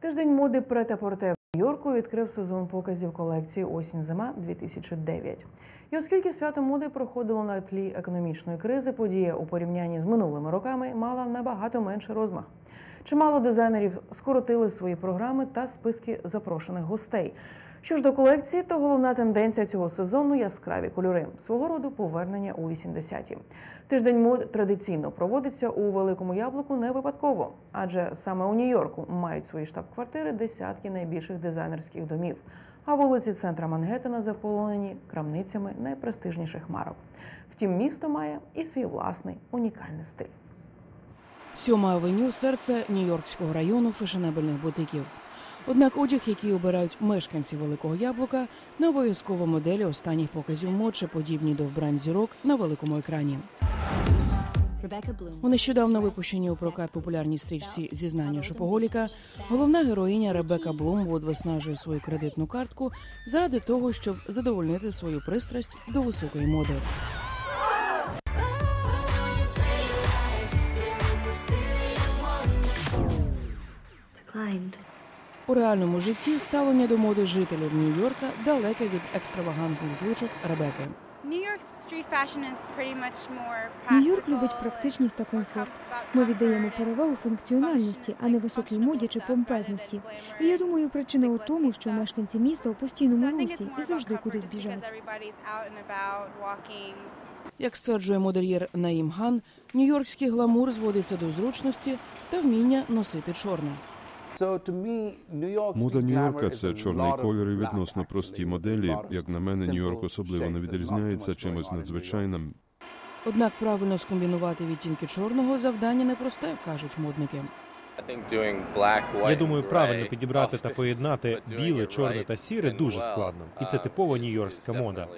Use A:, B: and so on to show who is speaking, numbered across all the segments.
A: Тиждень моди Прета-Порте в Нью-Йорку відкрив сезон показів колекції Осінь-зима 2009. І оскільки свято моди проходило на тлі економічної кризи, подія у порівнянні з минулими роками мала набагато менший розмах. Чимало дизайнерів скоротили свої програми та списки запрошених гостей. Що ж до колекції, то головна тенденція цього сезону яскраві кольори свого роду повернення у 80-ті. Тиждень мод традиційно проводиться у великому яблуку не випадково, адже саме у Нью-Йорку мають свої штаб-квартири десятки найбільших дизайнерських домів. А вулиці центра Мангеттена заполонені крамницями найпрестижніших марок. Втім, місто має і свій власний унікальний стиль. Сьома авеню серце Нью-Йоркського району фешенебельних бутиків. Однак одяг, який обирають мешканці Великого Яблука, не обов'язково моделі останніх показів мод чи подібні до вбрань зірок на великому екрані. У нещодавно випущеній у прокат популярній стрічці зізнання шопоголіка головна героїня Ребека Блумвуд виснажує свою кредитну картку заради того, щоб задовольнити свою пристрасть до високої моди. У реальному житті ставлення до моди жителів Нью-Йорка далеке від екстравагантних звучок Ребеки.
B: Нью-Йорк любить практичність та комфорт. Ми віддаємо перевагу функціональності, а не високій моді чи помпезності. І я думаю, причина у тому, що мешканці міста у постійному русі і завжди кудись біжать.
A: Як стверджує модельєр Наїм Ган, нью-йоркський гламур зводиться до зручності та вміння носити чорне.
C: Мода Нью-Йорка це чорний колір і відносно прості моделі. Як на мене, Нью-Йорк особливо не відрізняється чимось надзвичайним.
A: Однак правильно скомбінувати відтінки чорного завдання непросте, кажуть модники.
D: Я думаю, правильно підібрати та поєднати біле, чорне та сіре дуже складно, і це типова нью-йоркська мода.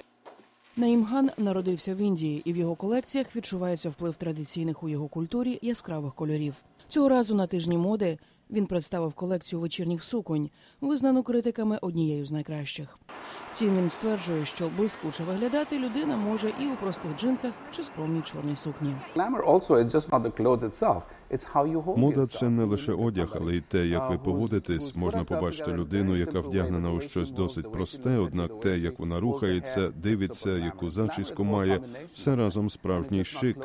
A: Наїм Ган народився в Індії, і в його колекціях відчувається вплив традиційних у його культурі яскравих кольорів. Цього разу на тижні моди він представив колекцію вечірніх суконь, визнану критиками однією з найкращих. Втім, він стверджує, що блискуче виглядати людина може і у простих джинсах чи скромній чорній сукні.
C: Мода це не лише одяг, але й те, як ви поводитесь. Можна побачити людину, яка вдягнена у щось досить просте, однак те, як вона рухається, дивиться, яку зачіску має, все разом справжній шик.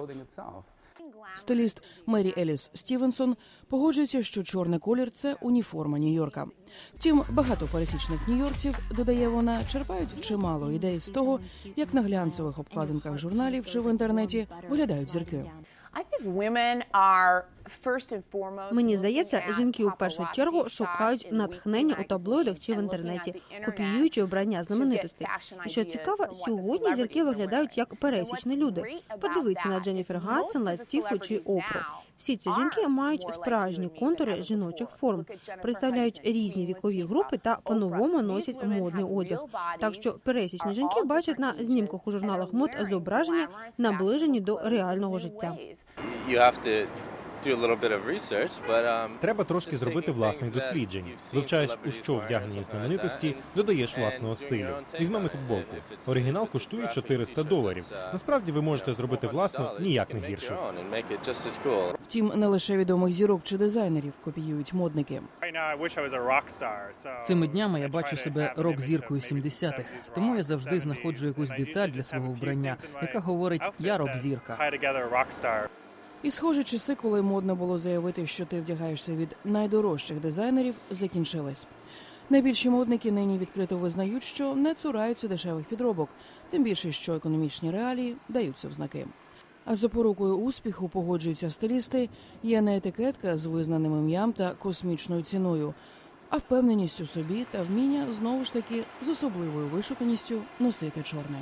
A: Стиліст Мері Еліс Стівенсон погоджується, що чорний колір це уніформа Нью-Йорка. Втім, багато пересічних нью-йоркців, додає вона, черпають чимало ідей з того, як на глянцевих обкладинках журналів чи в інтернеті виглядають зірки.
E: Мені здається, жінки у першу чергу шукають натхнення у таблоїдах чи в інтернеті, копіюючи обрання знаменитостей. І що цікаво, сьогодні зірки виглядають як пересічні люди. Подивіться на Дженніфер Гадсон, Латіфу чи Опру. Всі ці жінки мають справжні контури жіночих форм, представляють різні вікові групи та по-новому носять модний одяг. Так що пересічні жінки бачать на знімках у журналах мод зображення, наближені до реального життя.
D: Треба трошки зробити власних досліджень. Вивчаєш, у що вдягнені знаменитості, додаєш власного стилю. Візьмемо футболку. Оригінал коштує 400 доларів. Насправді ви можете зробити власну ніяк не гірше.
A: Втім, не лише відомих зірок чи дизайнерів копіюють модники.
F: Цими днями я бачу себе рок-зіркою 70-х, тому я завжди знаходжу якусь деталь для свого вбрання, яка говорить я рок-зірка.
A: І схожі часи, коли модно було заявити, що ти вдягаєшся від найдорожчих дизайнерів, закінчились. Найбільші модники нині відкрито визнають, що не цураються дешевих підробок, тим більше, що економічні реалії даються в знаки. А запорукою успіху погоджуються стилісти, є не етикетка з визнаним ім'ям та космічною ціною, а впевненість у собі та вміння знову ж таки з особливою вишуканістю носити чорне.